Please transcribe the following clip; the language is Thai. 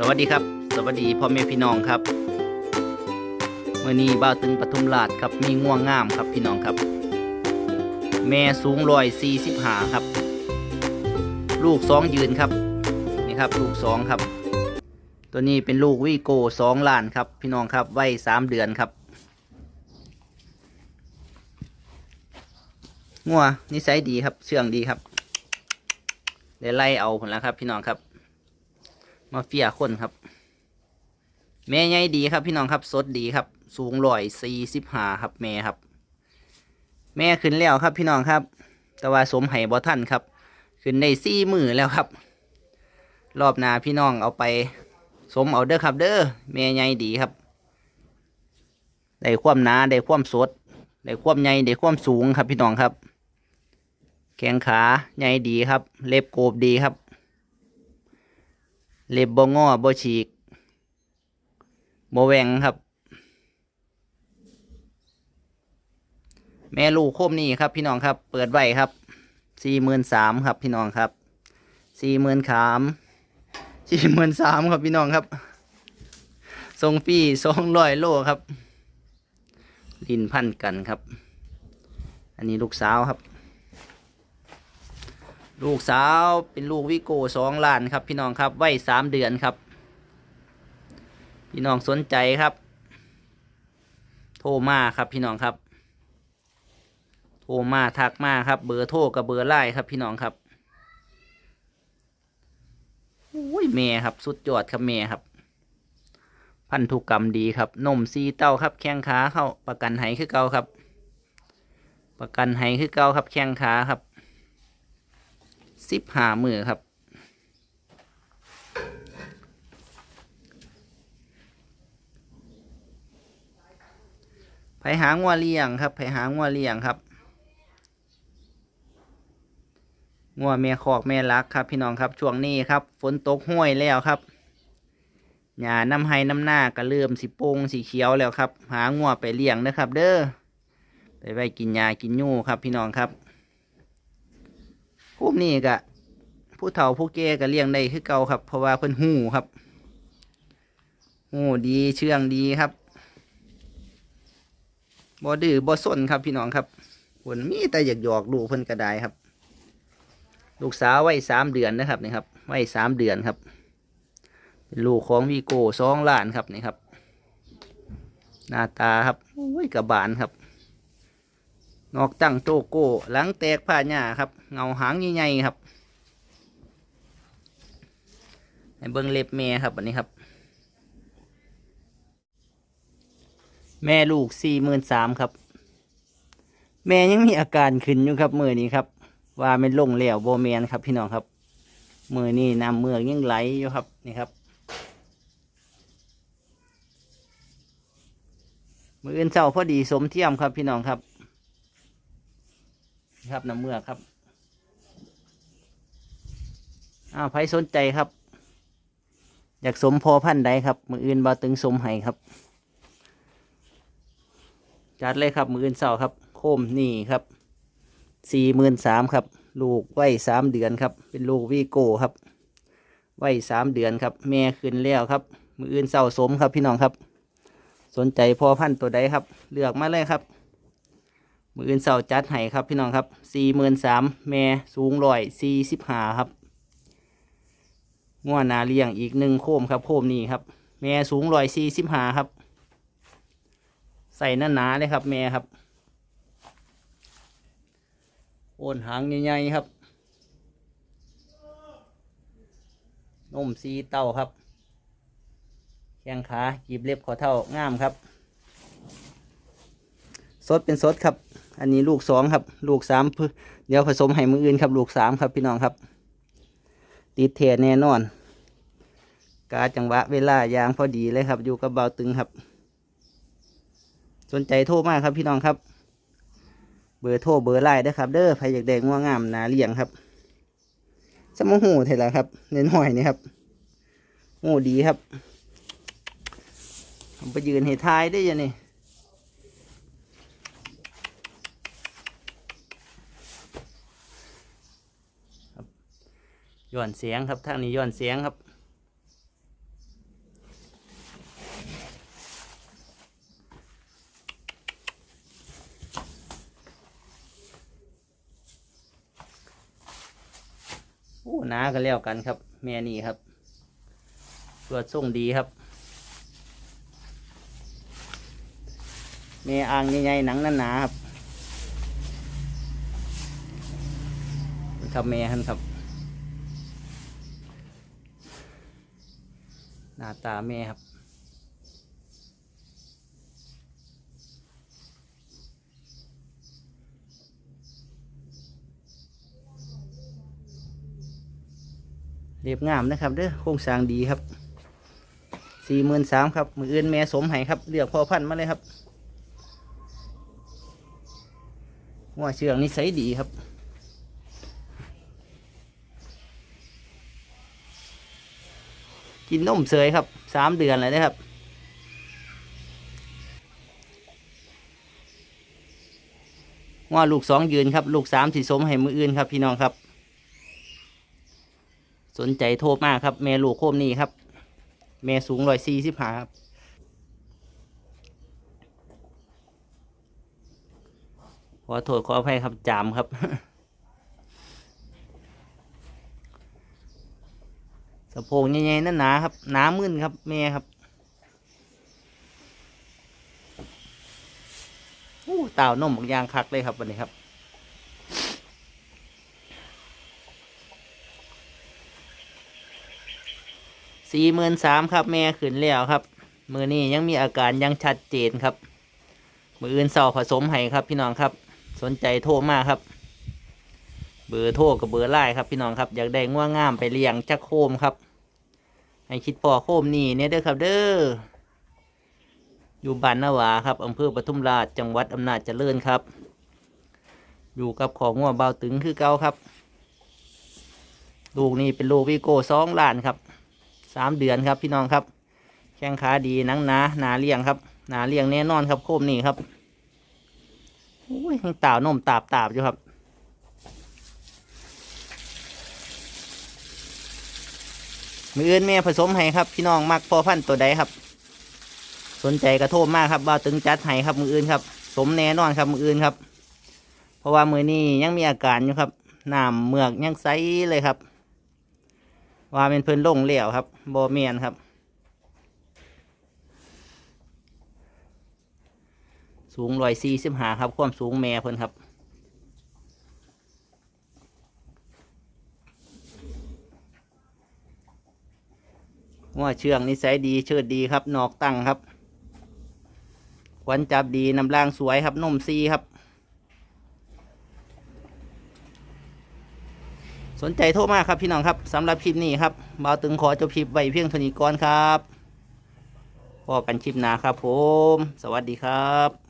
สวัสดีครับ สวัสดีพ่อแม่พี่น้องครับเมื่อนี้บ่าวตึงปทุมราชครับมีง่วงงามครับพี่น้องครับ แม่สูงรอยสี่สิบหาครับ ลูกสองยืนครับนี่ครับลูกสองครับ ตัวนี้เป็นลูกวีโก้สองล้านครับ พี่น้องครับวัยสามเดือนครับงัวนิสัยดีครับเชื่องดีครับได้ไล่เอาผลแล้วครับ พี่น้องครับ มาเฟียคนครับ แม่ใหญ่ดีครับพี่น้องครับสดดีครับ สูงร้อยสี่สิบห้าครับ แม่ครับ แม่ขึ้นแล้วครับพี่น้องครับ แต่ว่าสมไห้บ่ท่านครับ ขึ้นในสี่มือแล้วครับ รอบนาพี่น้องเอาไป สมเอาเด้อครับ เด้อแม่ใหญ่ดีครับได้ความหนาได้ความสดได้ความใหญ่ได้ความสูงครับพี่น้องครับ แข้งขาใหญ่ดีครับ เล็บโกบดีครับ เล็บบ่งอบ่ฉีกบ่แหวงครับ แม่ลูกโคมนี่ครับ พี่น้องครับ เปิดไว้ครับสี่หมื่นสามครับ พี่น้องครับสี่หมื่นขามสี่หมื่นสามครับพี่น้องครับทรงฟรีสองร้อยโลครับ ลินพันกันครับ อันนี้ลูกสาวครับ ลูกสาวเป็นลูกวิโก้สองล้านครับ พี่น้องครับวัยสามเดือนครับ พี่น้องสนใจครับ โทรมาครับพี่น้องครับ โทรมาทักมาครับ เบอร์โทรกับเบอร์ไลน์ครับ พี่น้องครับโอ้ยแม่ครับ สุดยอดครับแม่ครับ พันธุกรรมดีครับนมซีเต้าครับ แข้งขาเข้าประกันไหคือเก่าครับ ประกันไหคือเก่าครับ แข้งขาครับ สิบหามือครับไผหางัวเลี้ยงครับไผหางัวเลี้ยงครับงัวแม่คอกแม่ลักครับ พี่น้องครับช่วงนี้ครับ ฝนตกห้วยแล้วครับหญ้าน้ำไห้น้ำหน้าก็เริ่มสีโป่งสีเขียวแล้วครับ หางัวไปเลี้ยงนะครับ เด้อไปไว้กินหญ้ากินยูครับ พี่น้องครับ พวกนี้ก็ผู้เฒ่าผู้แก่ก็เลี้ยงได้คือเก่าครับ เพราะว่าเพิ่นหูครับหูดีเชื่องดีครับบ่ดื้อบ่สนครับพี่น้องครับผลมีแต่อยากหยอกลูกเพิ่นก็ได้ครับ ลูกสาววัยสามเดือนนะครับนี่ครับวัยสามเดือนครับเป็นลูกของวีโก้สองล้านครับนี่ครับ หน้าตาครับโอ้ยกระบาลครับ นอกจังโตโก้หลังแตกผ้าหญ้าครับ เงาหางใหญ่ๆครับให้เบิ้งเล็บแม่ครับอันนี้ครับ แม่ลูกสี่หมื่นสามครับ แม่ยังมีอาการขึ้นอยู่ครับมือนี้ครับ ว่าเป็นลงแล้วโบแมนครับพี่น้องครับ มือนี้น้ำเมือกยังไหลอยู่ครับนี่ครับมืออื่นเช้าพอดีสมเทียมครับพี่น้องครับ ครับน้ำเมือกครับอ้าวใครสนใจครับ อยากสมพอพันใดครับ มืออื่นบาตึงสมให้ครับ จัดเลยครับ มืออื่นเสาครับ โคมนี่ครับสี่หมื่นสามครับ ลูกไว้สามเดือนครับ เป็นลูกวีโก้ครับ ไว้สามเดือนครับ แม่ขึ้นแล้วครับ มืออื่นเสาสมครับพี่น้องครับ สนใจพอพันตัวใดครับ เลือกมาเลยครับ มืออื่นเสาจัดให้ครับพี่น้องครับสี่หมื่นสามแม่สูงร้อยสี่สิบห้าครับง่วนาเลี้ยงอีกหนึ่งโคมครับโคมนี่ครับ แม่สูงร้อยสี่สิบห้าครับ ใส่หน้าหนาเลยครับ แม่ครับ โอนหางใหญ่ๆครับนมสีเต้าครับแข้งขากีบเล็บขอเท่างามครับ สดเป็นสดครับ อันนี้ลูกสองครับ ลูกสามเพื่อเดี๋ยวผสมให้มืออื่นครับ ลูกสามครับพี่น้องครับ ติดเทแน่นอน กาจังหวะเวลายางพอดีเลยครับ อยู่กับเบาตึงครับ สนใจโทรมากครับพี่น้องครับ เบอร์โทรเบอร์ไลน์ได้ครับ เด้อใครอยากได้ง่วงงามนาเลี้ยงครับสมหูเท่าไรครับเน้นหอยนี่ครับโอ้ดีครับผมไปยืนให้ทายได้ยังนี่ ย้อนเสียงครับทางนี้ย้อนเสียงครับ โอ้หนากันแล้วกันครับ แม่นี่ครับตรวจส่งดีครับ แม่อ่างใหญ่ๆหนังนั้นาๆครับทำแม่หัครับ หน้าตาแม่ครับ เรียบงามนะครับเด้อโครงสร้างดีครับสี่หมื่นสามครับ มืออื่นแม่สมให้ครับเลือกพอพันธุ์มาเลยครับว่าเชืองนิสัยดีครับ กินนมเสยครับสามเดือนเลยนะครับว่าลูกสองยืนครับ ลูกสามสีสมให้มืออื่นครับ พี่น้องครับ สนใจโทรมากครับ แม่ลูกโคมนี่ครับ แม่สูงร้อยสี่สิบห้าครับขอโทษขออภัยครับจามครับ สะโพกใหญ่ๆนั่นหนาครับหนามึนครับ แม่ครับอู้เต่านมบางยางคักเลยครับวันนี้ครับ สี่หมื่นสามครับ แม่ขึ้นแล้วครับ มือนี้ยังมีอาการยังชัดเจนครับ มืออื่นเสาผสมให้ครับพี่น้องครับ สนใจโทรมาครับ เบอร์โทรกับเบอร์ไลน์ครับพี่น้องครับอยากได้ง่วงงามไปเลี้ยงจักโคมครับ ให้คิดพอโคมนี่เนี่ยเด้อครับเด้ออยู่บ้านนาวาครับอำเภอปทุมราชจังหวัดอำนาจเจริญครับ อยู่กับของงัวเบาตึงคือเก่าครับ ลูกนี่เป็นลูกวิโก้สองล้านครับสามเดือนครับพี่น้องครับ แข้งขาดีนังหนาหนาเลี้ยงครับหนาเลี้ยงแน่นอนครับโคมนี่ครับโอ้ยยังตาวนมตาบตาบอยู่ครับ มืออื่นแม่ผสมให้ครับ พี่น้องมักพอพันตัวใดครับ สนใจกระโทษมากครับบ่าวตึงจัดให้ครับมืออื่นครับ สมแน่นอนครับมืออื่นครับ เพราะว่ามือนี้ยังมีอาการอยู่ครับน้ำเมือกยังใสเลยครับ ว่าเป็นเพิ่นลงเหลวครับบอเมียนครับ สูงร้อยสี่สิบหาครับ ความสูงแม่เพิ่นครับ ว่าเชื่องนิสัยดีเชิดดีครับนอกตั้งครับขวัญจับดีน้ำล่างสวยครับนมซีครับ สนใจโทรมากครับพี่น้องครับสำหรับคลิปนี้ครับบ่าวตึงขอจบคลิปไว้เพียงเท่านี้ก่อนครับพอกันคลิปหน้าครับผม สวัสดีครับ